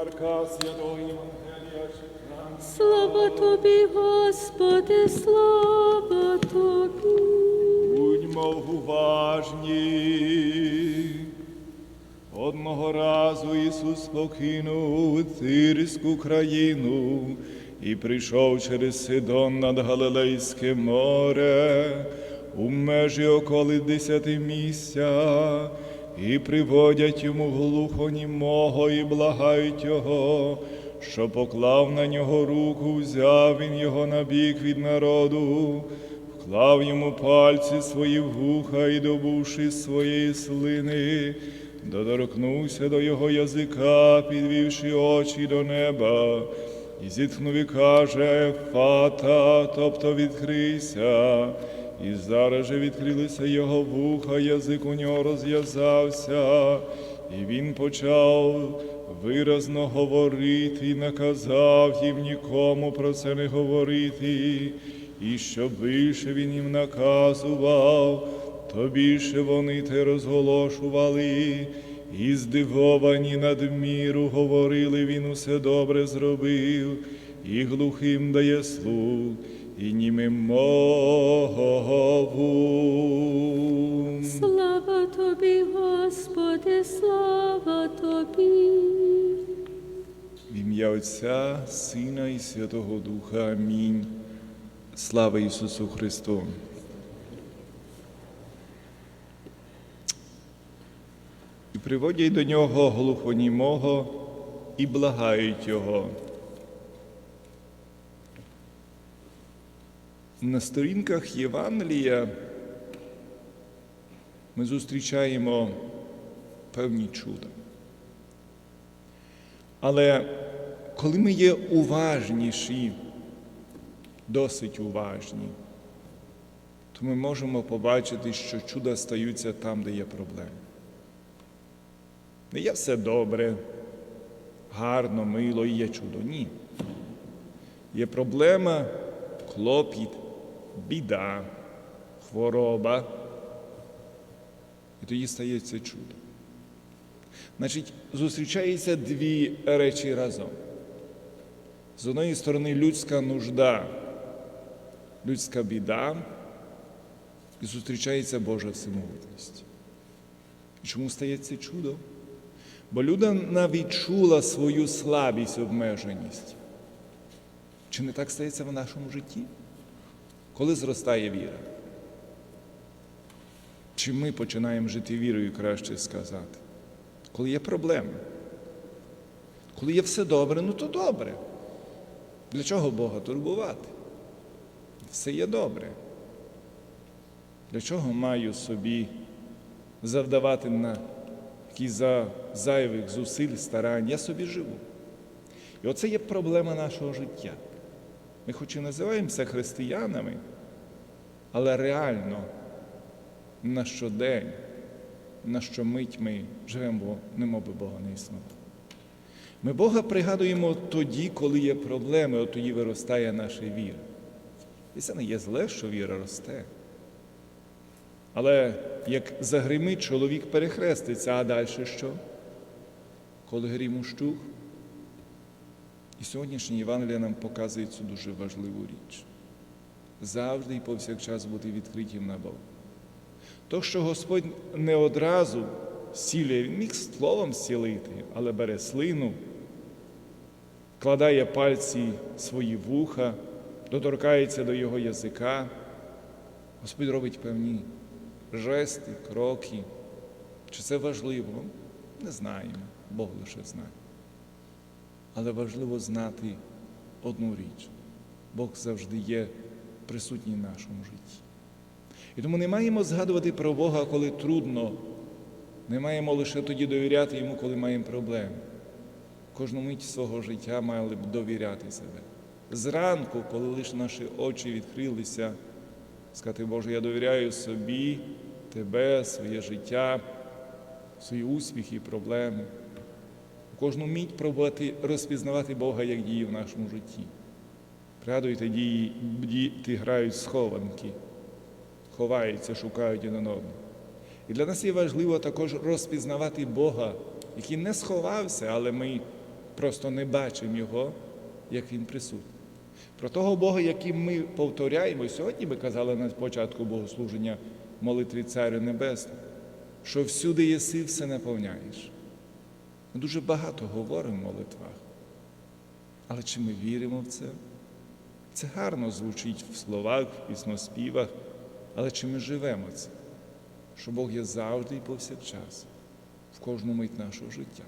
Марка, святого Євангелія. Слава тобі, Господи, слава тобі. Будьмо уважні. Одного разу Ісус покинув Тирську країну і прийшов через Сидон над Галилейське море у межі околи десяти місця, і приводять йому глухонімого і благають його, що поклав на нього руку, взяв він його на бік від народу, вклав йому пальці свої в вуха і добувши своєї слини, доторкнувся до його язика, підвівши очі до неба, і зітхнув і каже, Фата, тобто відкрийся. І зараз же відкрилися його вуха, язик у нього розв'язався, і він почав виразно говорити, і наказав їм нікому про це не говорити, і що більше він їм наказував, то більше вони те розголошували, і здивовані надміру говорили, він усе добре зробив, і глухим дає слух, і німим мову. Слава тобі, Господи, слава тобі. В ім'я Отця, Сина і Святого Духа. Амінь. Слава Ісусу Христу. І приводять до нього глухонімого і благають його. На сторінках Євангелія ми зустрічаємо певні чуда. Але коли ми є уважніші, досить уважні, то ми можемо побачити, що чуда стаються там, де є проблеми. Не є все добре, гарно, мило і є чудо. Ні. Є проблема, клопіт, біда, хвороба. І тоді стається чудо. Значить, зустрічаються дві речі разом. З однієї сторони, людська нужда, людська біда, і зустрічається Божа всемогутність. І чому стається чудо? Бо людина відчула свою слабість, обмеженість. Чи не так стається в нашому житті? Коли зростає віра? Чи ми починаємо жити вірою, краще сказати? Коли є проблеми. Коли є все добре, ну то добре. Для чого Бога турбувати? Все є добре. Для чого маю собі завдавати на якісь за зайвих зусиль, старань? Я собі живу. І оце є проблема нашого життя. Ми хоч і називаємося християнами, але реально на щодень, на щомить ми живемо, бо немов би Бога не існувало. Ми Бога пригадуємо тоді, коли є проблеми, от тоді виростає наша віра. І це не є зле, що віра росте. Але як загримить, чоловік перехреститься, а далі що? Коли грім ущух? І сьогоднішній Євангелія нам показує цю дуже важливу річ. Завжди і повсякчас бути відкритим на Бога. То, що Господь не одразу зцілює, Він міг словом зцілити, але бере слину, кладає пальці свої вуха, доторкається до його язика. Господь робить певні жести, кроки. Чи це важливо? Не знаємо, Бог лише знає. Але важливо знати одну річ. Бог завжди є присутній в нашому житті. І тому не маємо згадувати про Бога, коли трудно, не маємо лише тоді довіряти Йому, коли маємо проблеми. Кожну мить свого життя мали б довіряти себе. Зранку, коли лише наші очі відкрилися, сказати, Боже, я довіряю собі, Тебе, своє життя, свої успіхи і проблеми. Кожну мить пробувати розпізнавати Бога, як діє в нашому житті. Пригадуйте, дії, діти грають схованки, ховаються, шукають один одного. І для нас є важливо також розпізнавати Бога, який не сховався, але ми просто не бачимо Його, як Він присутній. Про того Бога, яким ми повторяємо, сьогодні ми казали на початку богослуження молитві Царю Небесному, що всюди єси, все наповняєш. Ми дуже багато говоримо в молитвах. Але чи ми віримо в це? Це гарно звучить в словах, в пісноспівах, але чи ми живемо це? Що Бог є завжди і повсякчас, в кожну мить нашого життя.